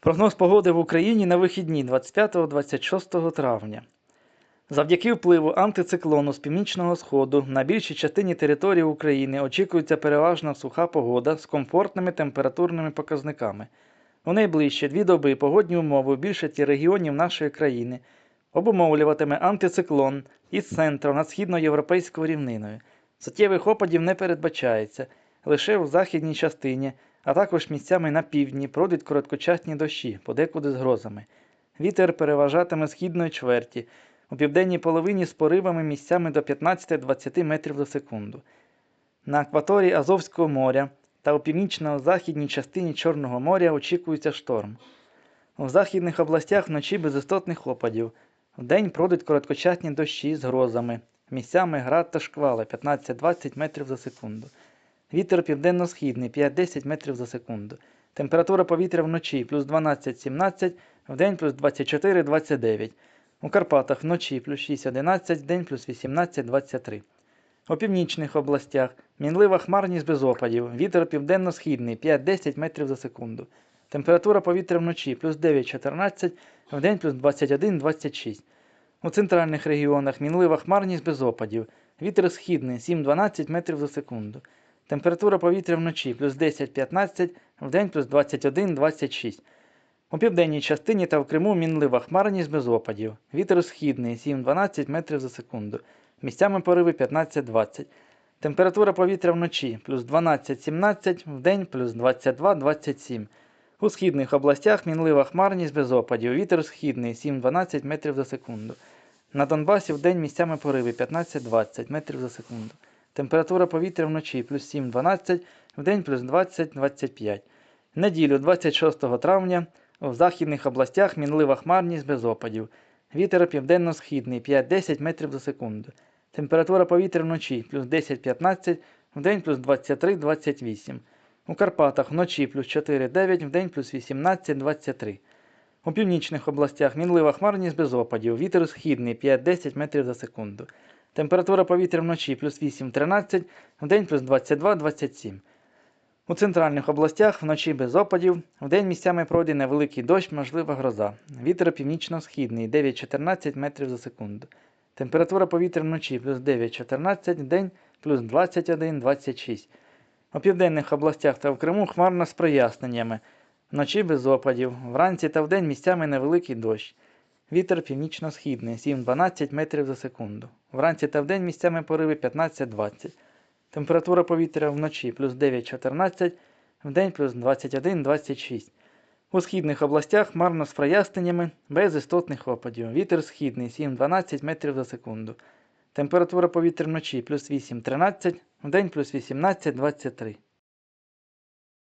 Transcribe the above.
Прогноз погоди в Україні на вихідні 25-26 травня. Завдяки впливу антициклону з північного сходу на більшій частині території України очікується переважно суха погода з комфортними температурними показниками. У найближчі дві доби погодні умови у більшості регіонів нашої країни обумовлюватиме антициклон із центром над східноєвропейською рівниною. Суттєвих опадів не передбачається лише в західній частині, а також місцями на півдні пройдуть короткочасні дощі, подекуди з грозами. Вітер переважатиме східної чверті, у південній половині з поривами місцями до 15-20 метрів за секунду. На акваторії Азовського моря та у північно-західній частині Чорного моря очікується шторм. У західних областях вночі без істотних опадів. Вдень пройдуть короткочасні дощі з грозами, місцями град та шквали 15-20 метрів за секунду. Вітер південно-східний 5-10 метрів за секунду. Температура повітря вночі плюс 12-17, вдень плюс 24-29. У Карпатах вночі плюс 6-11, вдень плюс 18-23. У північних областях мінлива хмарність без опадів. Вітер південно-східний 5-10 метрів за секунду. Температура повітря вночі плюс 9-14, вдень плюс 21-26. У центральних регіонах мінлива хмарність без опадів. Вітер східний 7-12 метрів за секунду. Температура повітря вночі плюс 10-15, вдень плюс 21-26. У південній частині та в Криму мінлива хмарність без опадів. Вітер східний 7-12 метрів за секунду. Місцями пориви 15-20. Температура повітря вночі плюс 12-17, вдень плюс 22-27. У східних областях мінлива хмарність без опадів. Вітер східний 7-12 метрів за секунду. На Донбасі вдень місцями пориви 15-20 метрів за секунду. Температура повітря вночі плюс 7-12, вдень плюс 20-25. Неділю 26 травня у західних областях мінлива хмарність без опадів. Вітер південно-східний 5-10 метрів за секунду. Температура повітря вночі плюс 10-15, вдень плюс 23-28. У Карпатах вночі плюс 4-9, вдень плюс 18-23. У північних областях мінлива хмарність без опадів. Вітер східний 5-10 метрів за секунду. Температура повітря вночі плюс 8-13, вдень плюс 22-27. У центральних областях вночі без опадів, вдень місцями пройде невеликий дощ, можлива гроза. Вітер північно-східний 9-14 метрів за секунду. Температура повітря вночі плюс 9-14, вдень плюс 21-26. У південних областях та в Криму хмарно з проясненнями. Вночі без опадів, вранці та вдень місцями невеликий дощ. Вітер північно-східний 7-12 метрів за секунду. Вранці та вдень місцями пориви 15-20. Температура повітря вночі плюс 9-14, вдень плюс 21-26. У східних областях хмарно з проясненнями, без істотних опадів. Вітер східний 7-12 метрів за секунду. Температура повітря вночі плюс 8-13, вдень плюс 18-23.